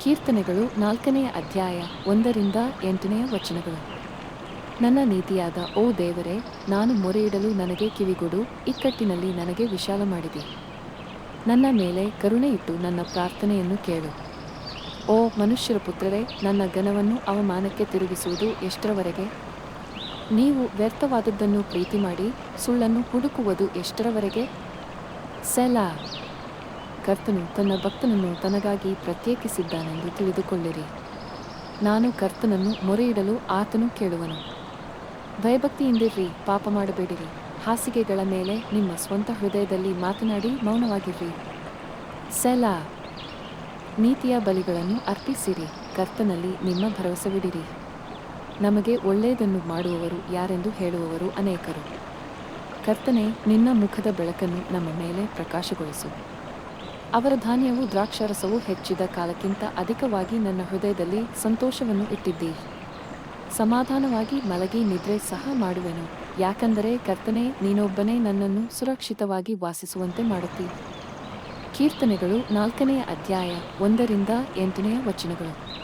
ಕೀರ್ತನೆಗಳು ನಾಲ್ಕನೆಯ ಅಧ್ಯಾಯ ಒಂದರಿಂದ ಎಂಟನೆಯ ವಚನಗಳು. ನನ್ನ ನೀತಿಯಾದ, ಓ ದೇವರೇ, ನಾನು ಮೊರೆಯಿಡಲು ನನಗೆ ಕಿವಿಗೊಡು, ಇಕ್ಕಟ್ಟಿನಲ್ಲಿ ನನಗೆ ವಿಶಾಲ ಮಾಡಿದೆ. ನನ್ನ ಮೇಲೆ ಕರುಣೆ ಇಟ್ಟು ನನ್ನ ಪ್ರಾರ್ಥನೆಯನ್ನು ಕೇಳು. ಓ ಮನುಷ್ಯರ ಪುತ್ರರೇ, ನನ್ನ ಘನವನ್ನು ಅವಮಾನಕ್ಕೆ ತಿರುಗಿಸುವುದು ಎಷ್ಟರವರೆಗೆ? ನೀವು ವ್ಯರ್ಥವಾದದ್ದನ್ನು ಪ್ರೀತಿ ಮಾಡಿ ಸುಳ್ಳನ್ನು ಹುಡುಕುವುದು ಎಷ್ಟರವರೆಗೆ? ಸೆಲಾ ಕರ್ತನು ತನ್ನ ಭಕ್ತನನ್ನು ತನಗಾಗಿ ಪ್ರತ್ಯೇಕಿಸಿದ್ದಾನೆಂದು ತಿಳಿದುಕೊಳ್ಳಿರಿ. ನಾನು ಕರ್ತನನ್ನು ಮೊರೆಯಿಡಲು ಆತನು ಕೇಳುವನು. ಭಯಭಕ್ತಿಯಿಂದಿರ್ರಿ, ಪಾಪ ಮಾಡಬೇಡಿರಿ. ಹಾಸಿಗೆಗಳ ಮೇಲೆ ನಿಮ್ಮ ಸ್ವಂತ ಹೃದಯದಲ್ಲಿ ಮಾತನಾಡಿ ಮೌನವಾಗಿರ್ರಿ. ಸೆಲಾ, ನೀತಿಯ ಬಲಿಗಳನ್ನು ಅರ್ಪಿಸಿರಿ. ಕರ್ತನಲ್ಲಿ ನಿಮ್ಮ ಭರವಸವಿಡಿರಿ. ನಮಗೆ ಒಳ್ಳೆಯದನ್ನು ಮಾಡುವವರು ಯಾರೆಂದು ಹೇಳುವವರು ಅನೇಕರು. ಕರ್ತನೆ, ನಿನ್ನ ಮುಖದ ಬೆಳಕನ್ನು ನಮ್ಮ ಮೇಲೆ ಪ್ರಕಾಶಗೊಳಿಸು. ಅವರ ಧಾನ್ಯವು ದ್ರಾಕ್ಷಾರಸವು ಹೆಚ್ಚಿದ ಕಾಲಕ್ಕಿಂತ ಅಧಿಕವಾಗಿ ನನ್ನ ಹೃದಯದಲ್ಲಿ ಸಂತೋಷವನ್ನು ಇಟ್ಟಿದ್ದೀ. ಸಮಾಧಾನವಾಗಿ ಮಲಗಿ ನಿದ್ರೆ ಸಹ ಮಾಡುವೆನು. ಯಾಕಂದರೆ ಕರ್ತನೆ, ನೀನೊಬ್ಬನೇ ನನ್ನನ್ನು ಸುರಕ್ಷಿತವಾಗಿ ವಾಸಿಸುವಂತೆ ಮಾಡುತ್ತಿ. ಕೀರ್ತನೆಗಳು ನಾಲ್ಕನೆಯ ಅಧ್ಯಾಯ ಒಂದರಿಂದ ಎಂಟನೆಯ ವಚನಗಳು.